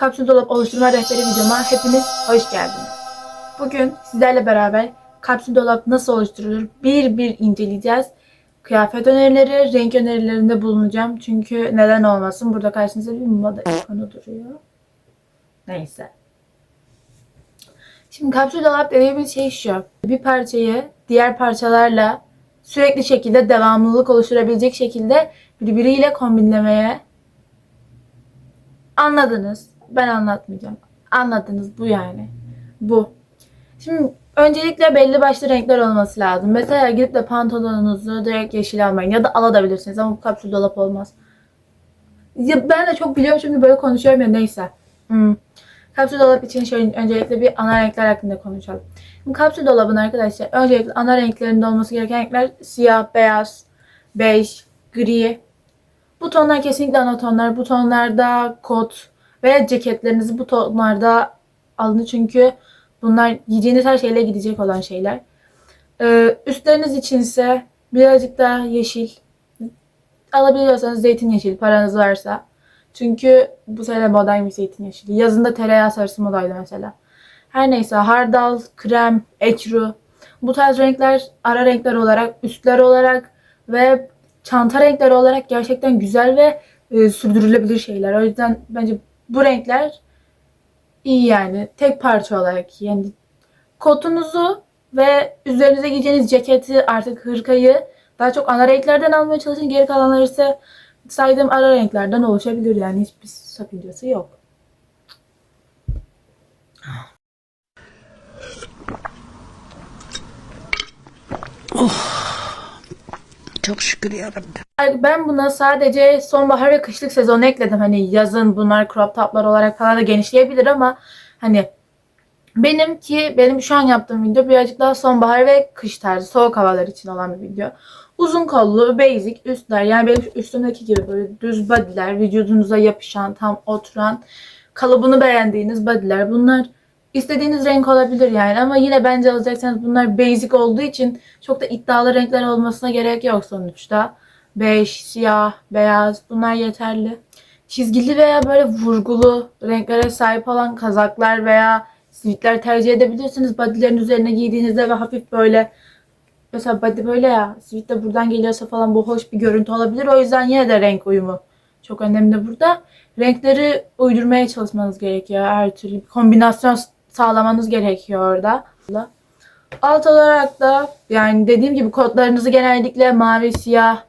kapsül dolap oluşturma rehberi videoma hepiniz hoş geldiniz. Bugün sizlerle beraber kapsül dolap nasıl oluşturulur bir bir inceleyeceğiz. Kıyafet önerileri, renk önerilerinde bulunacağım. Çünkü neden olmasın? Burada karşınızda bir moda ikonu duruyor. Neyse. Şimdi kapsül dolap dediğimiz şey şu. Bir parçayı diğer parçalarla sürekli şekilde devamlılık oluşturabilecek şekilde birbiriyle kombinlemeye anladınız. Ben anlatmayacağım. Anladınız bu yani. Bu. Şimdi öncelikle belli başlı renkler olması lazım. Mesela gidip de pantolonunuzu direkt yeşil almayın. Ya da alabilirsiniz ama bu kapsül dolap olmaz. Ya ben de çok biliyorum şimdi böyle konuşuyorum ya neyse. Hmm. Kapsül dolap için şöyle öncelikle bir ana renkler hakkında konuşalım. Şimdi kapsül dolabın arkadaşlar öncelikle ana renklerinde olması gereken renkler siyah, beyaz, bej, gri. Bu tonlar kesinlikle ana tonlar. Bu tonlarda kot veya ceketlerinizi bu tonlarda alın çünkü bunlar giyeceğiniz her şeyle gidecek olan şeyler. Ee, üstleriniz içinse birazcık daha yeşil alabiliyorsanız zeytin yeşil paranız varsa. Çünkü bu sene modaymış zeytin yeşili. Yazında tereyağı sarısı modaydı mesela. Her neyse hardal, krem, ekru. Bu tarz renkler ara renkler olarak, üstler olarak ve çanta renkleri olarak gerçekten güzel ve e, sürdürülebilir şeyler. O yüzden bence bu renkler iyi yani. Tek parça olarak yani kotunuzu ve üzerinize giyeceğiniz ceketi artık hırkayı daha çok ana renklerden almaya çalışın. Geri kalanlar ise saydığım ara renklerden oluşabilir yani hiçbir sakıncası yok. Çok şükür yarabbim. Ben buna sadece sonbahar ve kışlık sezonu ekledim. Hani yazın bunlar crop toplar olarak falan da genişleyebilir ama hani benimki benim şu an yaptığım video birazcık daha sonbahar ve kış tarzı soğuk havalar için olan bir video. Uzun kollu, basic üstler yani benim üstümdeki gibi böyle düz bodyler, vücudunuza yapışan, tam oturan, kalıbını beğendiğiniz bodyler. Bunlar istediğiniz renk olabilir yani ama yine bence alacaksanız bunlar basic olduğu için çok da iddialı renkler olmasına gerek yok sonuçta. Bej, siyah, beyaz bunlar yeterli. Çizgili veya böyle vurgulu renklere sahip olan kazaklar veya sivitler tercih edebilirsiniz. Bodylerin üzerine giydiğinizde ve hafif böyle mesela body böyle ya sivit de buradan geliyorsa falan bu hoş bir görüntü olabilir. O yüzden yine de renk uyumu çok önemli burada. Renkleri uydurmaya çalışmanız gerekiyor. Her türlü kombinasyon sağlamanız gerekiyor orada. Alt olarak da yani dediğim gibi kodlarınızı genellikle mavi, siyah.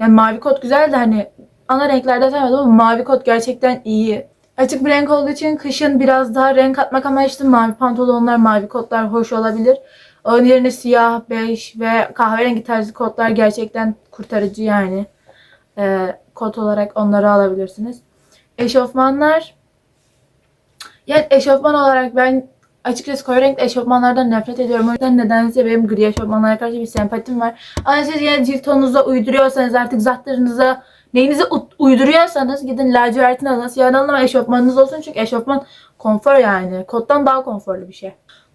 Yani mavi kod güzel de hani ana renklerde sevmedim ama mavi kod gerçekten iyi. Açık bir renk olduğu için kışın biraz daha renk atmak amaçlı mavi pantolonlar, mavi kotlar hoş olabilir. Onun yerine siyah, bej ve kahverengi tarzı kotlar gerçekten kurtarıcı yani. Ee, kot olarak onları alabilirsiniz. Eşofmanlar yani eşofman olarak ben açıkçası koyu renkli eşofmanlardan nefret ediyorum. O yüzden nedense benim gri eşofmanlara karşı bir sempatim var. Ama siz yine cilt tonunuza uyduruyorsanız artık zatlarınıza neyinizi uyduruyorsanız gidin lacivertini alın. Siyahını alın ama eşofmanınız olsun. Çünkü eşofman konfor yani. Kottan daha konforlu bir şey.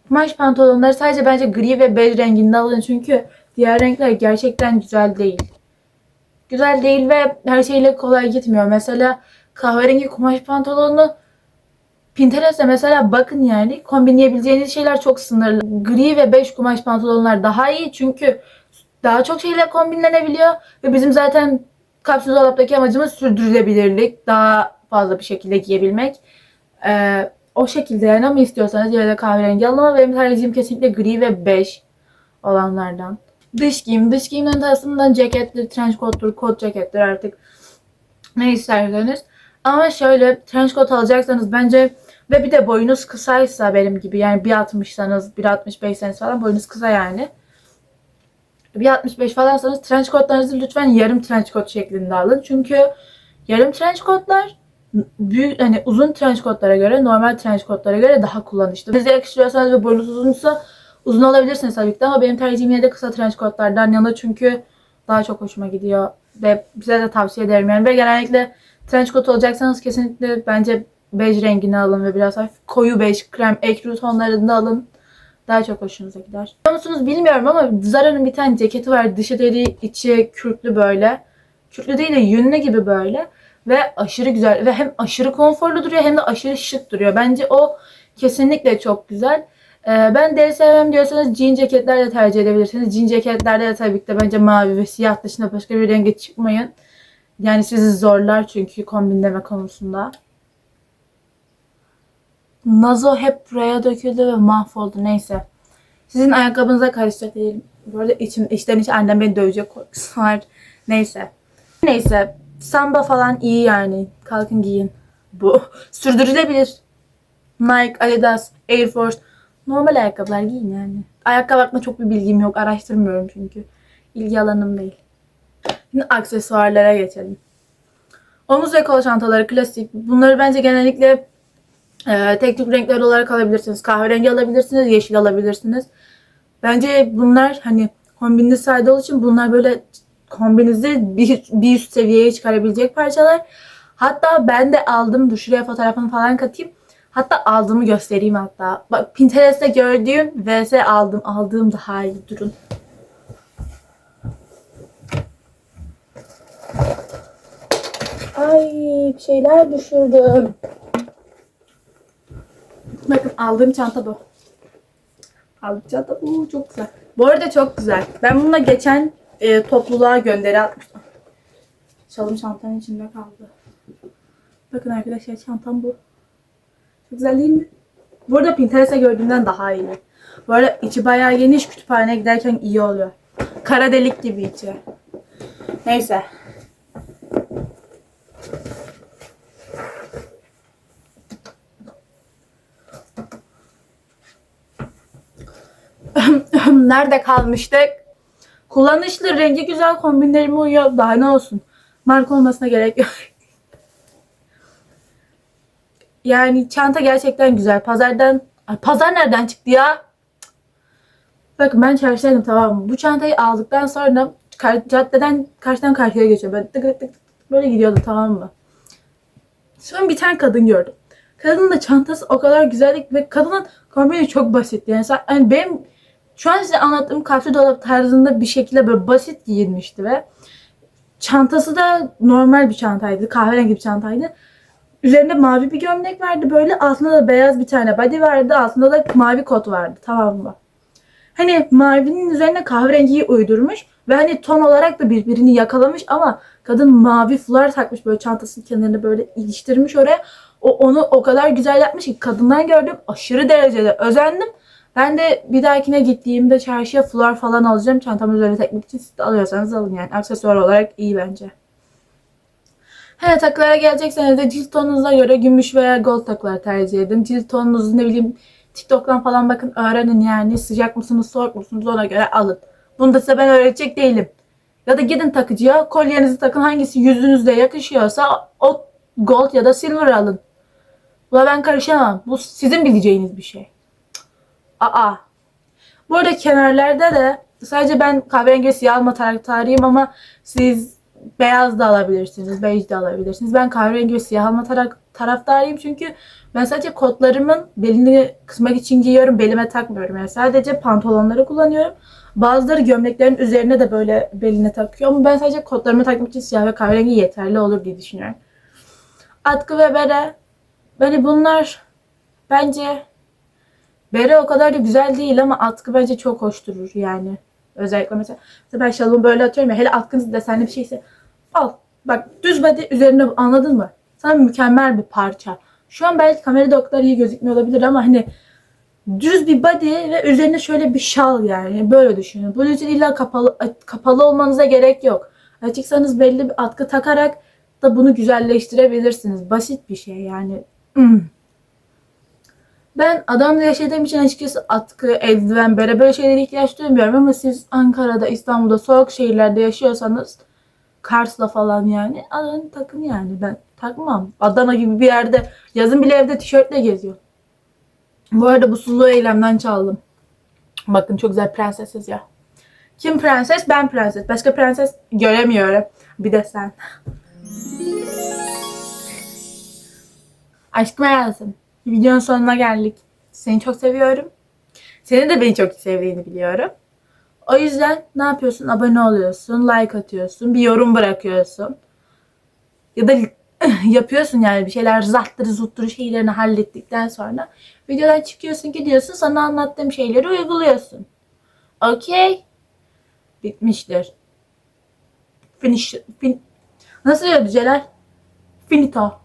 Kumaş pantolonları sadece bence gri ve bej renginde alın. Çünkü diğer renkler gerçekten güzel değil. Güzel değil ve her şeyle kolay gitmiyor. Mesela kahverengi kumaş pantolonu Pinterest'te mesela bakın yani kombinleyebileceğiniz şeyler çok sınırlı. Gri ve beş kumaş pantolonlar daha iyi çünkü daha çok şeyle kombinlenebiliyor ve bizim zaten kapsül dolaptaki amacımız sürdürülebilirlik. Daha fazla bir şekilde giyebilmek. Ee, o şekilde yani ama istiyorsanız ya da kahverengi alın ama benim tercihim kesinlikle gri ve beş olanlardan. Dış giyim. Dış giyimden aslında cekettir, trench coat'tur, kot cekettir artık ne isterseniz. Ama şöyle trench coat alacaksanız bence ve bir de boyunuz kısaysa benim gibi yani 1.60'sanız 1.65'seniz falan boyunuz kısa yani. 1.65 falansanız trench coatlarınızı lütfen yarım trench coat şeklinde alın. Çünkü yarım trench coatlar büyük hani uzun trench coatlara göre normal trench coatlara göre daha kullanışlı. Size yakıştırıyorsanız ve boyunuz uzunsa uzun alabilirsiniz tabii ki ama benim tercihim yine de kısa trench coatlardan yana çünkü daha çok hoşuma gidiyor ve size de tavsiye ederim yani ve genellikle trench coat olacaksanız kesinlikle bence bej rengini alın ve biraz hafif koyu bej, krem, ekru tonlarında alın. Daha çok hoşunuza gider. Biliyor musunuz bilmiyorum ama Zara'nın bir tane ceketi var. Dışı deri, içi kürklü böyle. Kürklü değil de yünlü gibi böyle. Ve aşırı güzel ve hem aşırı konforlu duruyor hem de aşırı şık duruyor. Bence o kesinlikle çok güzel. Ee, ben deri sevmem diyorsanız jean ceketler de tercih edebilirsiniz. Jean ceketlerde de tabii ki de bence mavi ve siyah dışında başka bir renge çıkmayın. Yani sizi zorlar çünkü kombinleme konusunda. Nazo hep buraya döküldü ve mahvoldu. Neyse. Sizin ayakkabınıza karışacak değilim. Bu içim, içten içe annem beni dövecek korkusu. Neyse. Neyse. Samba falan iyi yani. Kalkın giyin. Bu. Sürdürülebilir. Nike, Adidas, Air Force. Normal ayakkabılar giyin yani. Ayakkabı hakkında çok bir bilgim yok. Araştırmıyorum çünkü. İlgi alanım değil. Şimdi aksesuarlara geçelim. Omuz ve kol çantaları klasik. Bunları bence genellikle e, tek tük renkler olarak alabilirsiniz. Kahverengi alabilirsiniz, yeşil alabilirsiniz. Bence bunlar hani kombinli olduğu için bunlar böyle kombinizi bir, bir üst seviyeye çıkarabilecek parçalar. Hatta ben de aldım. Dur şuraya fotoğrafını falan katayım. Hatta aldığımı göstereyim hatta. Bak Pinterest'te gördüğüm vs aldım. Aldığım daha iyi. Durun. Ay bir şeyler düşürdüm. Bakın aldığım çanta bu. Aldığım çanta bu çok güzel. Bu arada çok güzel. Ben bununla geçen e, topluluğa gönderi atmıştım. Çalım çantanın içinde kaldı. Bakın arkadaşlar çantam bu. Çok güzel değil mi? Bu arada Pinterest'te gördüğümden daha iyi. Bu arada içi bayağı geniş. Kütüphaneye giderken iyi oluyor. Kara delik gibi içi. Neyse. Nerede kalmıştık? Kullanışlı, rengi güzel, kombinlerime uyuyor. Daha ne olsun. Marka olmasına gerek yok. Yani çanta gerçekten güzel. Pazardan... Ay, pazar nereden çıktı ya? Bakın ben çarşıdaydım tamam mı? Bu çantayı aldıktan sonra caddeden karşıdan karşıya geçiyor. Böyle tık tık tık böyle gidiyordu tamam mı? Sonra bir tane kadın gördüm. Kadının da çantası o kadar güzeldi ve kadının kombini çok basitti. Yani, hani benim şu an size anlattığım kapsül dolap tarzında bir şekilde böyle basit giyinmişti ve çantası da normal bir çantaydı. Kahverengi bir çantaydı. Üzerinde mavi bir gömlek vardı böyle. Altında da beyaz bir tane body vardı. Altında da mavi kot vardı. Tamam mı? Hani mavinin üzerine kahverengiyi uydurmuş. Ve hani ton olarak da birbirini yakalamış ama kadın mavi fular takmış böyle çantasının kenarına böyle iliştirmiş oraya. O onu o kadar güzel yapmış ki kadından gördüm aşırı derecede özendim. Ben de bir dahakine gittiğimde çarşıya fular falan alacağım. Çantamı üzerine takmak için siz de alıyorsanız alın yani. Aksesuar olarak iyi bence. He takılara gelecekseniz de cilt tonunuza göre gümüş veya gold takılar tercih edin. Cilt tonunuzu ne bileyim TikTok'tan falan bakın öğrenin yani. Sıcak mısınız soğuk musunuz ona göre alın. Bunu da size ben öğretecek değilim. Ya da gidin takıcıya kolyenizi takın hangisi yüzünüzde yakışıyorsa o gold ya da silver alın. Buna ben karışamam. Bu sizin bileceğiniz bir şey. Aa. Bu arada kenarlarda da sadece ben kahverengi ve siyah alma taraftarıyım ama siz beyaz da alabilirsiniz, bej de alabilirsiniz. Ben kahverengi ve siyah alma taraf, taraftarıyım çünkü ben sadece kotlarımın belini kısmak için giyiyorum, belime takmıyorum. Yani sadece pantolonları kullanıyorum. Bazıları gömleklerin üzerine de böyle beline takıyor ama ben sadece kotlarımı takmak için siyah ve kahverengi yeterli olur diye düşünüyorum. Atkı ve bere. Hani bunlar bence Bere o kadar da güzel değil ama atkı bence çok hoş durur yani. Özellikle mesela, mesela ben şalımı böyle atıyorum ya hele atkınız desenli bir şeyse al. Bak düz body üzerine anladın mı? Sana mükemmel bir parça. Şu an belki kamerada o kadar iyi gözükmüyor olabilir ama hani düz bir body ve üzerine şöyle bir şal yani böyle düşünün. Bunun için illa kapalı kapalı olmanıza gerek yok. Açıksanız belli bir atkı takarak da bunu güzelleştirebilirsiniz. Basit bir şey yani. Hmm. Ben Adana'da yaşadığım için açıkçası atkı, eldiven, bere böyle şeylere ihtiyaç duymuyorum ama siz Ankara'da, İstanbul'da, soğuk şehirlerde yaşıyorsanız Kars'la falan yani alın takın yani ben takmam. Adana gibi bir yerde yazın bile evde tişörtle geziyor. Bu arada bu sulu eylemden çaldım. Bakın çok güzel prenses ya. Kim prenses? Ben prenses. Başka prenses göremiyorum. Bir de sen. Aşkım hayatım. Videonun sonuna geldik. Seni çok seviyorum. Senin de beni çok sevdiğini biliyorum. O yüzden ne yapıyorsun? Abone oluyorsun, like atıyorsun, bir yorum bırakıyorsun. Ya da yapıyorsun yani bir şeyler zattırı zutturu şeylerini hallettikten sonra videodan çıkıyorsun gidiyorsun sana anlattığım şeyleri uyguluyorsun. Okey. Bitmiştir. Finish. Fin Nasıl diyordu Celal? Finito.